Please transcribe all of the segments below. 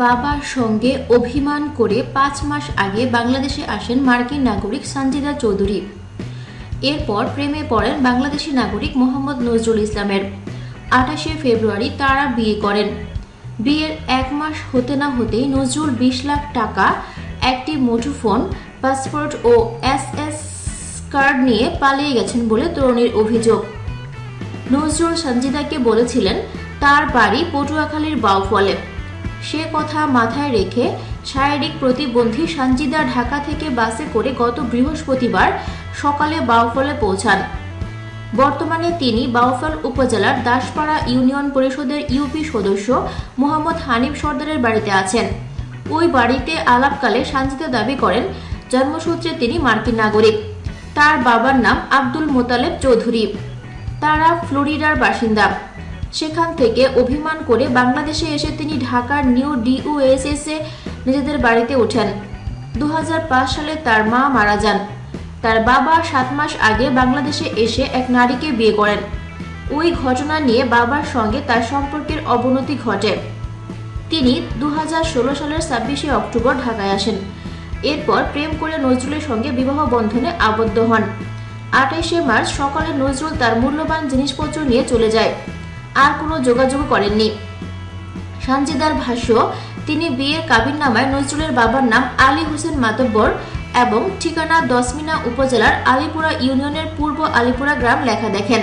বাবার সঙ্গে অভিমান করে পাঁচ মাস আগে বাংলাদেশে আসেন মার্কিন নাগরিক সঞ্জিদা চৌধুরী। এরপর প্রেমে পড়েন বাংলাদেশি নাগরিক মোহাম্মদ নজরুল ইসলামের। আঠাশে ফেব্রুয়ারি তারা বিয়ে করেন। বিয়ের এক মাস হতে না হতেই নজরুল বিশ লাখ টাকা, একটি মুঠোফোন পাসপোর্ট ও এস এস কার্ড নিয়ে পালিয়ে গেছেন বলে তরুণীর অভিযোগ। নজরুল সঞ্জিদাকে বলেছিলেন, তার বাড়ি পটুয়াখালীর বাউফলে। সে কথা মাথায় রেখে শারীরিক প্রতিবন্ধী সঞ্জিদা ঢাকা থেকে বাসে করে গত বৃহস্পতিবার সকালে বাউফলে পৌঁছান। বর্তমানে তিনি বাউফল উপজেলার দাসপাড়া ইউনিয়ন পরিষদের ইউপি সদস্য মোহাম্মদ হানিফ সর্দারের বাড়িতে আছেন। ওই বাড়িতে আলাপকালে সানজিদা দাবি করেন, জন্মসূত্রে তিনি মার্কিন নাগরিক। তার বাবার নাম আব্দুল মোতালেব চৌধুরী। তারা ফ্লোরিডার বাসিন্দা। সেখান থেকে অভিমান করে বাংলাদেশে এসে তিনি ঢাকার নিউ ডিউএসএস এ নিজেদের বাড়িতে ওঠেন। দু সালে তার মা মারা যান। তার বাবা সাত মাস আগে বাংলাদেশে এসে এক নারীকে বিয়ে করেন। ওই ঘটনা নিয়ে বাবার সঙ্গে তার সম্পর্কের অবনতি ঘটে। তিনি দু হাজার ষোলো সালের ছাব্বিশে অক্টোবর ঢাকায় আসেন। এরপর প্রেম করে নজরুলের সঙ্গে বিবাহ বন্ধনে আবদ্ধ হন। আঠাইশে মার্চ সকালে নজরুল তার মূল্যবান জিনিসপত্র নিয়ে চলে যায়। আর কোনো যোগাযোগ করেননি। সানজিদার ভাষ্য, তিনি বিয়ের কাবিননামায় নজরুলের বাবার নাম আলী হোসেন মাতব্বর এবং ঠিকানা দশমিনা উপজেলার আলিপুরা ইউনিয়নের পূর্ব আলিপুরা গ্রাম লেখা দেখেন।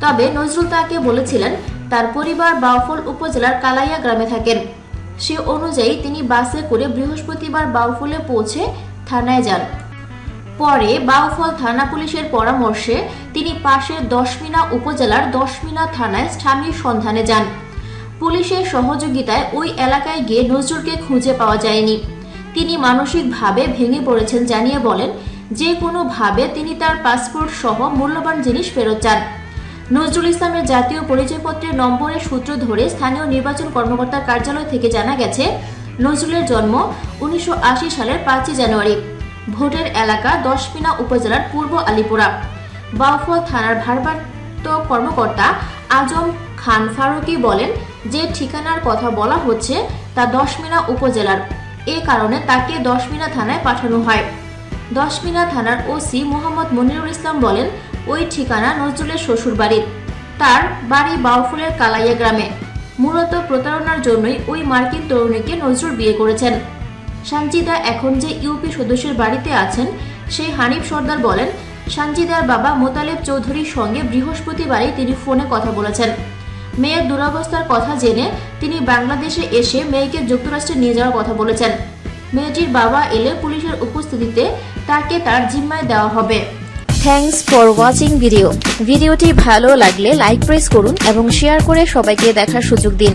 তবে নজরুল তাকে বলেছিলেন, তার পরিবার বাউফল উপজেলার কালাইয়া গ্রামে থাকেন। সে অনুযায়ী তিনি বাসে করে বৃহস্পতিবার বাউফলে পৌঁছে থানায় যান। পরে বাউফল থানা পুলিশের পরামর্শে তিনি পাশের দশমিনা উপজেলার দশমিনা থানায় স্বামীর সন্ধানে যান। পুলিশের সহযোগিতায় ওই এলাকায় গিয়ে নজরুলকে খুঁজে পাওয়া যায়নি। তিনি মানসিকভাবে ভেঙে পড়েছেন জানিয়ে বলেন যে কোনোভাবে তিনি তার পাসপোর্ট সহ মূল্যবান জিনিস ফেরত চান। নজরুল ইসলামের জাতীয় পরিচয়পত্রের নম্বরের সূত্র ধরে স্থানীয় নির্বাচন কর্মকর্তার কার্যালয় থেকে জানা গেছে, নজরুলের জন্ম উনিশশো আশি সালের পাঁচই জানুয়ারি। ভোটের এলাকা দশমিনা উপজেলার পূর্ব আলিপুরা। বাউফল থানার ভারপ্রাপ্ত কর্মকর্তা আজম খান ফারুকি বলেন, যে ঠিকানার কথা বলা হচ্ছে তা দশমিনা উপজেলার। এ কারণে তাকে দশমিনা থানায় পাঠানো হয়। দশমিনা থানার ওসি মোহাম্মদ মনিরুল ইসলাম বলেন, ওই ঠিকানা নজরুলের শ্বশুর বাড়ির তার বাড়ি বাউফুলের কালাইয়া গ্রামে। মূলত প্রতারণার জন্যই ওই মার্কিন তরুণীকে নজরুল বিয়ে করেছেন। সানজিদা এখন যে ইউপি সদস্যের বাড়িতে আছেন, সেই হানিফ সর্দার বলেন, সানজিদার বাবা মোতালেব চৌধুরীর সঙ্গে বৃহস্পতিবারই তিনি ফোনে কথা বলেছেন। মেয়ের দুরবস্থার কথা জেনে তিনি বাংলাদেশে এসে মেয়েকে যুক্তরাষ্ট্রে নিয়ে যাওয়ার কথা বলেছেন। মেয়েটির বাবা এলে পুলিশের উপস্থিতিতে তাকে তার জিম্মায় দেওয়া হবে। থ্যাঙ্কস ফর ওয়াচিং ভিডিও ভিডিওটি ভালো লাগলে লাইক প্রেস করুন এবং শেয়ার করে সবাইকে দেখার সুযোগ দিন।